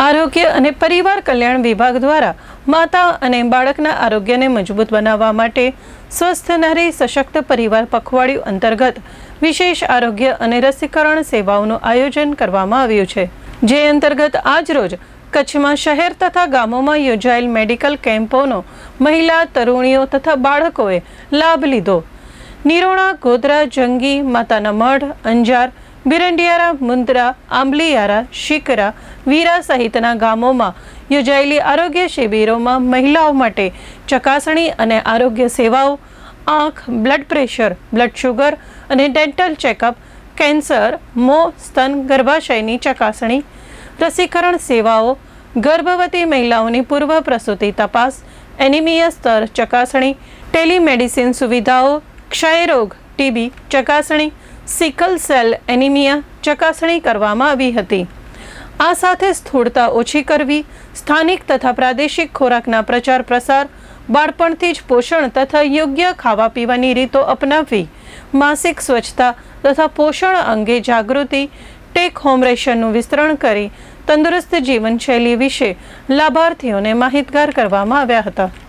આરોગ્ય અને પરિવાર કલ્યાણ વિભાગ દ્વારા માતા અને બાળકના આરોગ્યને મજબૂત બનાવવા માટે સ્વસ્થ નારી સશક્ત પરિવાર પખવાડિયું અંતર્ગત વિશેષ આરોગ્ય અને રસીકરણ સેવાઓનું આયોજન કરવામાં આવ્યું છે. જે અંતર્ગત આજરોજ કચ્છમાં શહેર તથા ગામોમાં યોજાયેલ મેડિકલ કેમ્પોનો મહિલા, તરુણીઓ તથા બાળકોએ લાભ લીધો. નિરોણા, ગોધરા, જંગી, માતાના મઢ, અંજાર બિરંડિયારા, મુંદ્રા, આંબલીયારા શિકરા વીરા સહિતના ગામોમાં યોજાયેલી આરોગ્ય શિબિરોમાં મહિલાઓ માટે ચકાસણી અને આરોગ્ય સેવાઓ, આંખ, બ્લડ પ્રેશર, બ્લડ શુગર અને ડેન્ટલ ચેકઅપ, કેન્સર, મોં, સ્તન, ગર્ભાશયની ચકાસણી, રસીકરણ સેવાઓ, ગર્ભવતી મહિલાઓની પૂર્વ પ્રસૂતિ તપાસ, એનિમિયા સ્તર ચકાસણી, ટેલિમેડિસિન સુવિધાઓ, ક્ષયરોગ, ટીબી ચકાસણી સિકલ સેલ એનિમિયા ચકાસણી કરવામાં આવી હતી. આ સાથે સ્થૂળતા ઓછી કરવી, સ્થાનિક તથા પ્રાદેશિક ખોરાકના પ્રચાર પ્રસાર, બાળપણથી જ પોષણ તથા યોગ્ય ખાવા પીવાની રીતો અપનાવવી, માસિક સ્વચ્છતા તથા પોષણ અંગે જાગૃતિ, ટેક હોમ રેશનનું વિસ્તરણ કરી, તંદુરસ્ત જીવનશૈલી વિશે લાભાર્થીઓને માહિતગાર કરવામાં આવ્યા હતા.